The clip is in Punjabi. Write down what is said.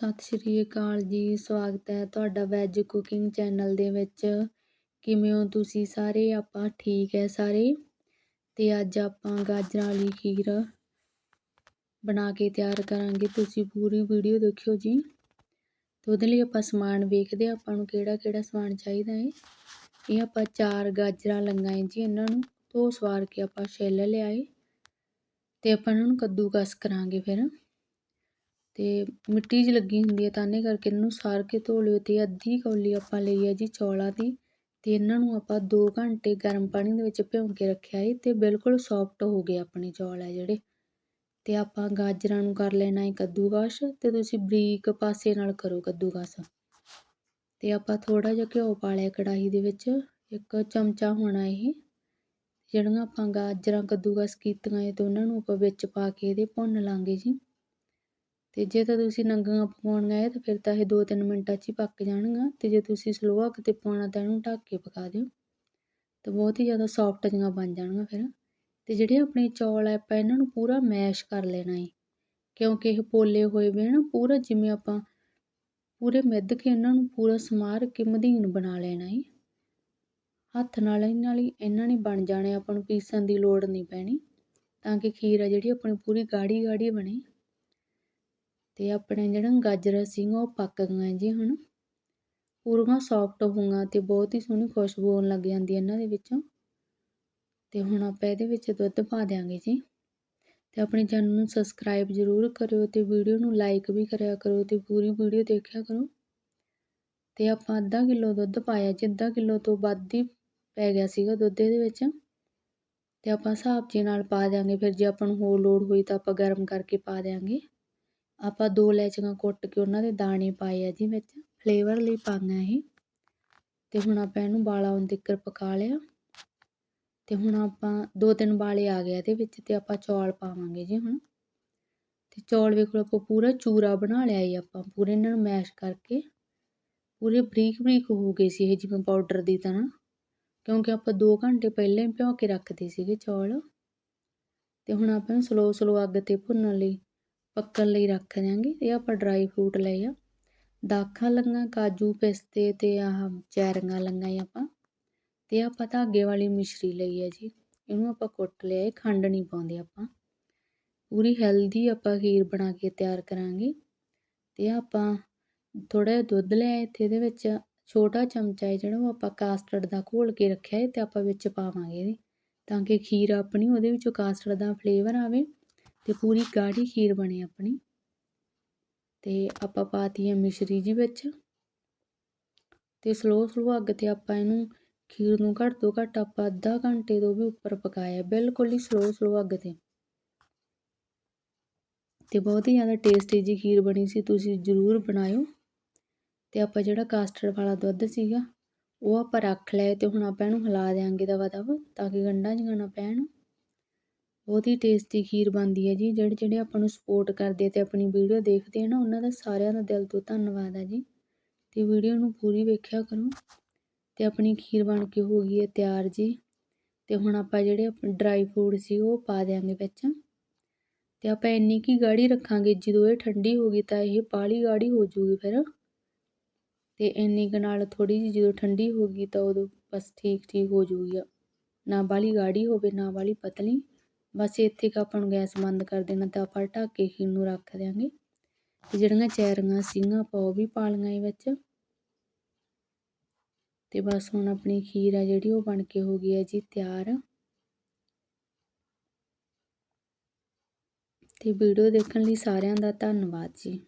ਸਤਿ ਸ਼੍ਰੀ ਅਕਾਲ ਜੀ, ਸਵਾਗਤ ਹੈ ਤੁਹਾਡਾ ਵੈਜ ਕੁਕਿੰਗ ਚੈਨਲ ਦੇ ਵਿੱਚ। ਕਿਵੇਂ ਹੋ ਤੁਸੀਂ ਸਾਰੇ? ਆਪਾਂ ਠੀਕ ਹੈ ਸਾਰੇ। ਤੇ ਅੱਜ ਆਪਾਂ ਗਾਜਰਾਂ ਵਾਲੀ ਖੀਰ ਬਣਾ ਕੇ ਤਿਆਰ ਕਰਾਂਗੇ। ਤੁਸੀਂ ਪੂਰੀ ਵੀਡੀਓ ਦੇਖਿਓ ਜੀ। ਤੇ ਉਹਦੇ ਲਈ ਆਪਾਂ ਸਮਾਨ ਵੇਖਦੇ ਆਪਾਂ ਨੂੰ ਕਿਹੜਾ ਕਿਹੜਾ ਸਮਾਨ ਚਾਹੀਦਾ ਹੈ। ਇਹ ਆਪਾਂ ਚਾਰ ਗਾਜਰਾਂ ਲੰਗਾਏ ਜੀ ਇਹਨਾਂ ਨੂੰ। ਧੋ ਸਵਾਰ ਕੇ ਆਪਾਂ ਛਿੱਲ ਲਿਆਏ ਤੇ ਆਪਾਂ ਇਹਨਾਂ ਨੂੰ ਕੱਦੂਕਸ ਕਰਾਂਗੇ ਫਿਰ। ਅਤੇ ਮਿੱਟੀ 'ਚ ਲੱਗੀ ਹੁੰਦੀ ਹੈ ਤਾਨੇ ਕਰਕੇ ਇਹਨਾਂ ਨੂੰ ਸਾਰ ਕੇ ਧੋ ਲਿਓ ਅਤੇ ਅੱਧੀ ਕੌਲੀ ਆਪਾਂ ਲਈ ਹੈ ਜੀ ਚੌਲਾਂ ਦੀ ਅਤੇ ਇਹਨਾਂ ਨੂੰ ਆਪਾਂ ਦੋ ਘੰਟੇ ਗਰਮ ਪਾਣੀ ਦੇ ਵਿੱਚ ਭਿਉਂ ਕੇ ਰੱਖਿਆ ਹੈ ਅਤੇ ਬਿਲਕੁਲ ਸੋਫਟ ਹੋ ਗਏ ਆਪਣੇ ਚੌਲ ਹੈ ਜਿਹੜੇ। ਅਤੇ ਆਪਾਂ ਗਾਜਰਾਂ ਨੂੰ ਕਰ ਲੈਣਾ ਏ ਕੱਦੂਕਸ ਅਤੇ ਤੁਸੀਂ ਬਰੀਕ ਪਾਸੇ ਨਾਲ ਕਰੋ ਕੱਦੂਕਸ। ਅਤੇ ਆਪਾਂ ਥੋੜ੍ਹਾ ਜਿਹਾ ਘਿਓ ਪਾ ਲਿਆ ਕੜਾਹੀ ਦੇ ਵਿੱਚ, ਇੱਕ ਚਮਚਾ ਹੋਣਾ ਇਹ। ਜਿਹੜੀਆਂ ਆਪਾਂ ਗਾਜਰਾਂ ਕੱਦੂਕਸ ਕੀਤੀਆਂ ਏ ਅਤੇ ਉਹਨਾਂ ਨੂੰ ਆਪਾਂ ਵਿੱਚ ਪਾ ਕੇ ਇਹਦੇ ਭੁੰਨ ਲਾਂਗੇ ਜੀ। ਅਤੇ ਜੇ ਤਾਂ ਤੁਸੀਂ ਨੰਗੀਆਂ ਪਕਾਉਣੀਆਂ ਹੈ ਤਾਂ ਫਿਰ ਤਾਂ ਇਹ 2-3 ਮਿੰਟਾਂ 'ਚ ਹੀ ਪੱਕ ਜਾਣਗੀਆਂ ਅਤੇ ਜੇ ਤੁਸੀਂ ਸਲੋ ਅੱਗ 'ਤੇ ਪਾਉਣਾ ਤਾਂ ਇਹਨੂੰ ਢੱਕ ਕੇ ਪਕਾ ਦਿਓ। ਤਾਂ ਬਹੁਤ ਹੀ ਜ਼ਿਆਦਾ ਸੌਫਟ ਜਿਹੀਆਂ ਬਣ ਜਾਣਗੀਆਂ ਫਿਰ। ਅਤੇ ਜਿਹੜੇ ਆਪਣੇ ਚੌਲ ਹੈ ਆਪਾਂ ਇਹਨਾਂ ਨੂੰ ਪੂਰਾ ਮੈਸ਼ ਕਰ ਲੈਣਾ ਹੈ ਕਿਉਂਕਿ ਇਹ ਪੋਲੇ ਹੋਏ ਵੇ ਨਾ ਪੂਰਾ ਜਿਵੇਂ ਆਪਾਂ ਪੂਰੇ ਮਿੱਧ ਕੇ ਇਹਨਾਂ ਨੂੰ ਪੂਰਾ ਸਮਾਰ ਕੇ ਮਧੀਨ ਬਣਾ ਲੈਣਾ ਹੈ ਹੱਥ ਨਾਲ ਇਹਨਾਂ ਲਈ ਇਹਨਾਂ ਨੇ ਬਣ ਜਾਣੇ ਆਪਾਂ ਨੂੰ ਪੀਸਣ ਦੀ ਲੋੜ ਨਹੀਂ ਪੈਣੀ। ਤਾਂ ਕਿ ਖੀਰ ਆ ਜਿਹੜੀ ਆਪਣੀ ਪੂਰੀ ਗਾੜੀ ਗਾੜੀ ਬਣੇ। ਅਤੇ ਆਪਣੇ ਜਿਹੜਾ ਗਾਜਰਾਂ ਸੀ ਉਹ ਪੱਕ ਗਈਆਂ ਜੀ ਹੁਣ। ਪੂਰੀਆਂ ਸੌਫਟ ਹੋਈਆਂ ਅਤੇ ਬਹੁਤ ਹੀ ਸੋਹਣੀ ਖੁਸ਼ਬੂ ਆਉਣ ਲੱਗ ਜਾਂਦੀ ਇਹਨਾਂ ਦੇ ਵਿੱਚੋਂ। ਅਤੇ ਹੁਣ ਆਪਾਂ ਇਹਦੇ ਵਿੱਚ ਦੁੱਧ ਪਾ ਦਿਆਂਗੇ ਜੀ। ਅਤੇ ਆਪਣੇ ਚੈਨਲ ਨੂੰ ਸਬਸਕ੍ਰਾਈਬ ਜ਼ਰੂਰ ਕਰਿਓ ਅਤੇ ਵੀਡੀਓ ਨੂੰ ਲਾਈਕ ਵੀ ਕਰਿਆ ਕਰੋ ਅਤੇ ਪੂਰੀ ਵੀਡੀਓ ਦੇਖਿਆ ਕਰੋ। ਅਤੇ ਆਪਾਂ ਅੱਧਾ ਕਿਲੋ ਦੁੱਧ ਪਾਇਆ ਜੀ, ਅੱਧਾ ਕਿਲੋ ਤੋਂ ਵੱਧ ਹੀ ਪੈ ਗਿਆ ਸੀਗਾ ਦੁੱਧ ਇਹਦੇ ਵਿੱਚ। ਅਤੇ ਆਪਾਂ ਹਿਸਾਬ ਜੀ ਨਾਲ ਪਾ ਦਿਆਂਗੇ, ਫਿਰ ਜੇ ਆਪਾਂ ਨੂੰ ਹੋਰ ਲੋੜ ਹੋਈ ਤਾਂ ਆਪਾਂ ਗਰਮ ਕਰਕੇ ਪਾ ਦਿਆਂਗੇ। ਆਪਾਂ ਦੋ ਲੈਚੀਆਂ ਕੁੱਟ ਕੇ ਉਹਨਾਂ ਦੇ ਦਾਣੇ ਪਾਏ ਆ ਜੀ ਵਿੱਚ ਫਲੇਵਰ ਲਈ ਪਾਈਆਂ ਇਹ। ਅਤੇ ਹੁਣ ਆਪਾਂ ਇਹਨੂੰ ਬਾਲਾ ਆਉਣ ਤੱਕ ਪਕਾ ਲਿਆ। ਅਤੇ ਹੁਣ ਆਪਾਂ ਦੋ ਤਿੰਨ ਬਾਲੇ ਆ ਗਏ ਇਹਦੇ ਵਿੱਚ ਅਤੇ ਆਪਾਂ ਚੌਲ ਪਾਵਾਂਗੇ ਜੀ ਹੁਣ। ਅਤੇ ਚੌਲ ਵੇਖੋ ਆਪਾਂ ਪੂਰਾ ਚੂਰਾ ਬਣਾ ਲਿਆ ਜੀ ਆਪਾਂ, ਪੂਰੇ ਇਹਨਾਂ ਨੂੰ ਮੈਸ਼ ਕਰਕੇ। ਪੂਰੇ ਬਰੀਕ ਬਰੀਕ ਹੋ ਗਏ ਸੀ ਇਹ ਜਿਵੇਂ ਪਾਊਡਰ ਦੀ ਤਰ੍ਹਾਂ। ਕਿਉਂਕਿ ਆਪਾਂ 2 ਘੰਟੇ ਪਹਿਲਾਂ ਹੀ ਭਿਓ ਕੇ ਰੱਖਦੇ ਸੀਗੇ ਚੌਲ। ਅਤੇ ਹੁਣ ਆਪਾਂ ਨੂੰ ਸਲੋ ਸਲੋ ਅੱਗ ਤੇ ਭੁੰਨਣ ਲਈ ਪੱਕਣ ਲਈ ਰੱਖ ਦਿਆਂਗੇ। ਇਹ ਆਪਾਂ ਡਰਾਈ ਫਰੂਟ ਲਏ ਆ। ਦਾਖਾਂ ਲੰਗਾ, ਕਾਜੂ, ਪਿਸਤੇ ਤੇ ਆਹ ਚੈਰੀਆਂ ਲੰਗਾ ਆਪਾਂ। ਤੇ ਆਪਾਂ ਧਾਗੇ ਵਾਲੀ ਮਿਸ਼ਰੀ ਲਈ ਹੈ ਜੀ। ਇਹਨੂੰ ਆਪਾਂ ਕੁੱਟ ਲਿਆ, ਇਹ ਖੰਡ ਨਹੀਂ ਪਾਉਂਦੇ ਆਪਾਂ। ਪੂਰੀ ਹੈਲਦੀ ਆਪਾਂ ਖੀਰ ਬਣਾ ਕੇ ਤਿਆਰ ਕਰਾਂਗੇ। ਤੇ ਆਪਾਂ ਥੋੜਾ ਜਿਹਾ ਦੁੱਧ ਲਿਆ ਇੱਥੇ ਇਹਦੇ ਵਿੱਚ। ਛੋਟਾ ਚਮਚਾ ਹੈ ਜਿਹੜਾ, ਉਹ ਆਪਾਂ ਕਾਸਟਰਡ ਦਾ ਘੋਲ ਕੇ ਰੱਖਿਆ ਹੈ ਤੇ ਆਪਾਂ ਵਿੱਚ ਪਾਵਾਂਗੇ ਇਹਦੇ। ਤਾਂ ਕਿ ਖੀਰ ਆਪਣੀ ਉਹਦੇ ਵਿੱਚੋਂ ਕਾਸਟਰਡ ਦਾ ਫਲੇਵਰ ਆਵੇ। ਅਤੇ ਪੂਰੀ ਗਾੜੀ ਖੀਰ ਬਣੀ ਆਪਣੀ। ਅਤੇ ਆਪਾਂ ਪਾਤੀ ਹੈ ਮਿਸ਼ਰੀ ਜੀ ਵਿੱਚ। ਅਤੇ ਸਲੋ ਸਲੋ ਅੱਗ ਤੇ ਆਪਾਂ ਇਹਨੂੰ ਖੀਰ ਨੂੰ ਘੱਟ ਤੋਂ ਘੱਟ ਆਪਾਂ ਅੱਧਾ ਘੰਟੇ ਤੋਂ ਵੀ ਉੱਪਰ ਪਕਾਇਆ ਬਿਲਕੁਲ ਹੀ ਸਲੋ ਸਲੋ ਅੱਗ ਤੇ। ਤੇ ਬਹੁਤ ਹੀ ਜ਼ਿਆਦਾ ਟੇਸਟੀ ਜੀ ਖੀਰ ਬਣੀ ਸੀ, ਤੁਸੀਂ ਜ਼ਰੂਰ ਬਣਾਇਓ। ਤੇ ਆਪਾਂ ਜਿਹੜਾ ਕਾਸਟਰਡ ਵਾਲਾ ਦੁੱਧ ਸੀਗਾ, ਉਹ ਆਪਾਂ ਰੱਖ ਲਿਆ ਤੇ ਹੁਣ ਆਪਾਂ ਇਹਨੂੰ ਹਿਲਾ ਦੇਾਂਗੇ ਦਵਾ ਦਵਾ ਤਾਂ ਕਿ ਗੰਢਾਂ ਜਿਹਾ ਨਾ ਪੈਣ। ਬਹੁਤ ਹੀ ਟੇਸਟੀ ਖੀਰ ਬਣਦੀ ਹੈ ਜੀ। ਜਿਹੜੇ ਜਿਹੜੇ ਆਪਾਂ ਨੂੰ ਸਪੋਰਟ ਕਰਦੇ ਅਤੇ ਆਪਣੀ ਵੀਡੀਓ ਦੇਖਦੇ ਆ ਨਾ, ਉਹਨਾਂ ਦਾ ਸਾਰਿਆਂ ਦਾ ਦਿਲ ਤੋਂ ਧੰਨਵਾਦ ਹੈ ਜੀ। ਅਤੇ ਵੀਡੀਓ ਨੂੰ ਪੂਰੀ ਵੇਖਿਆ ਕਰੋ ਅਤੇ ਆਪਣੀ ਖੀਰ ਬਣ ਕੇ ਹੋ ਗਈ ਹੈ ਤਿਆਰ ਜੀ। ਅਤੇ ਹੁਣ ਆਪਾਂ ਜਿਹੜੇ ਡਰਾਈ ਫਰੂਟ ਸੀ ਉਹ ਪਾ ਦਿਆਂਗੇ ਵਿੱਚ। ਅਤੇ ਆਪਾਂ ਇੰਨੀ ਕੀ ਗਾੜੀ ਰੱਖਾਂਗੇ, ਜਦੋਂ ਇਹ ਠੰਡੀ ਹੋ ਗਈ ਤਾਂ ਇਹ ਪਾਲੀ ਗਾੜੀ ਹੋ ਜੂਗੀ ਫਿਰ। ਅਤੇ ਇੰਨੀ ਕੁ ਨਾਲ ਥੋੜ੍ਹੀ ਜਿਹੀ ਜਦੋਂ ਠੰਡੀ ਹੋ ਗਈ ਤਾਂ ਉਦੋਂ ਬਸ ਠੀਕ ਠੀਕ ਹੋ ਜੂਗੀ ਨਾ ਬਾਲੀ ਗਾੜੀ ਹੋਵੇ, ਨਾ ਬਾਲੀ ਪਤਲੀ। ਬਸ ਇੱਥੇ ਕ ਆਪਾਂ ਨੂੰ ਗੈਸ ਬੰਦ ਕਰ ਦੇਣਾ ਤਾਂ ਆਪਾਂ ਢੱਕ ਕੇ ਖੀਰ ਨੂੰ ਰੱਖ ਦਿਆਂਗੇ। ਤੇ ਜਿਹੜੀਆਂ ਚੈਰੀਆਂ ਸੀਗੀਆਂ ਆਪਾਂ ਉਹ ਵੀ ਪਾ ਲਈਆਂ ਇਹ ਵਿੱਚ। ਤੇ ਬਸ ਹੁਣ ਆਪਣੀ ਖੀਰ ਆ ਜਿਹੜੀ ਉਹ ਬਣ ਕੇ ਹੋ ਗਈ ਹੈ ਜੀ ਤਿਆਰ। ਤੇ ਵੀਡੀਓ ਦੇਖਣ ਲਈ ਸਾਰਿਆਂ ਦਾ ਧੰਨਵਾਦ ਜੀ।